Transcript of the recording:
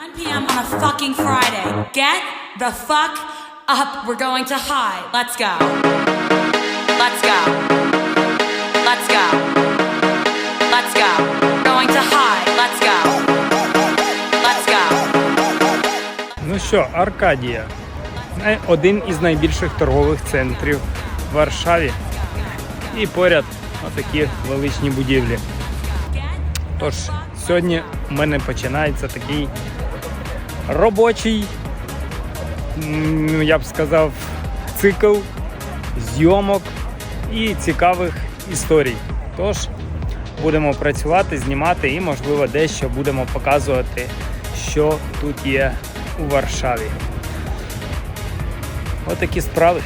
9 p.m. on a fucking Friday. Get the fuck up. We're going to high. Let's go. Let's go. Let's go. Let's go. Going to high. Let's go. Let's go. Ну що, Аркадія. Най- Один із найбільших торгових центрів в Варшаві. І поряд отакі величні будівлі. Тож, сьогодні у мене починається такий робочий, я б сказав, цикл зйомок і цікавих історій. Тож, будемо працювати, знімати і, можливо, дещо будемо показувати, що тут є у Варшаві. Отакі справи.